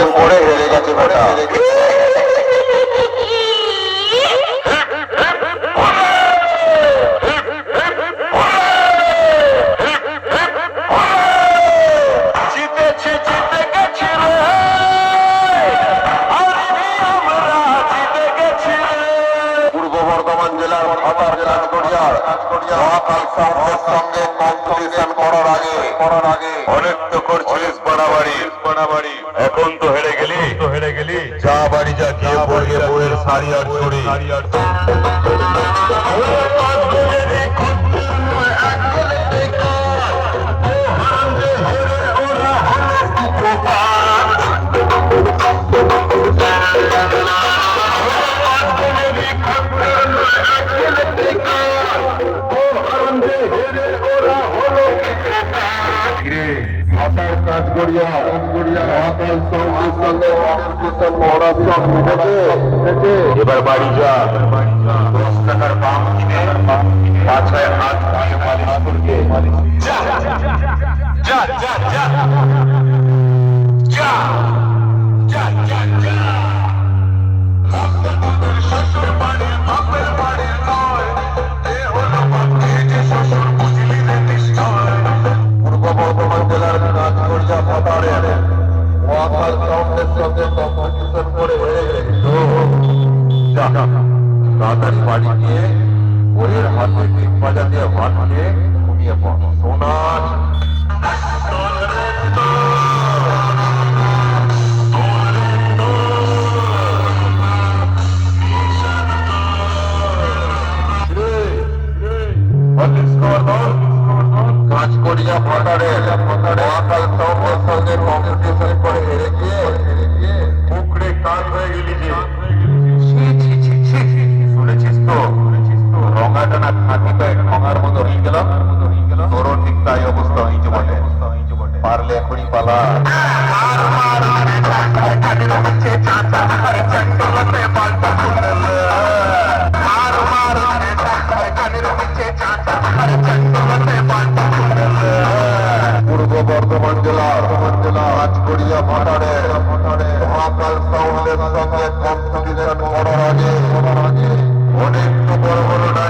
আমি পড়ে হেরে গেছি বেটা আগে করার আগে অনেক তো করছিলিস বাড়াবাড়ি। এখন পরিয়ে বউয়ের শাড়ি আর চুড়ি এবার বাড়ি যা। দশ টাকার পাম কিনে পাছায় হাত দিয়ে মালিশ করবে। যা। কাতারের ওয়াকার কাউন্টের সঙ্গে কম্পিটিশন করে তাদের বাড়ি নিয়ে বইয়ের হাতে পিক বাজা দিয়ে ভাত নিয়ে ঘুমিয়ে পড়ো সোনার কাজ করিয়া ভাটারে ভাটারে বর্ধমান জেলার রাজগড়িয়া ভাটারে মহাকাল সাউন্ডের সঙ্গে কম্পিটিশন করার আগে। অনেক বড় বড়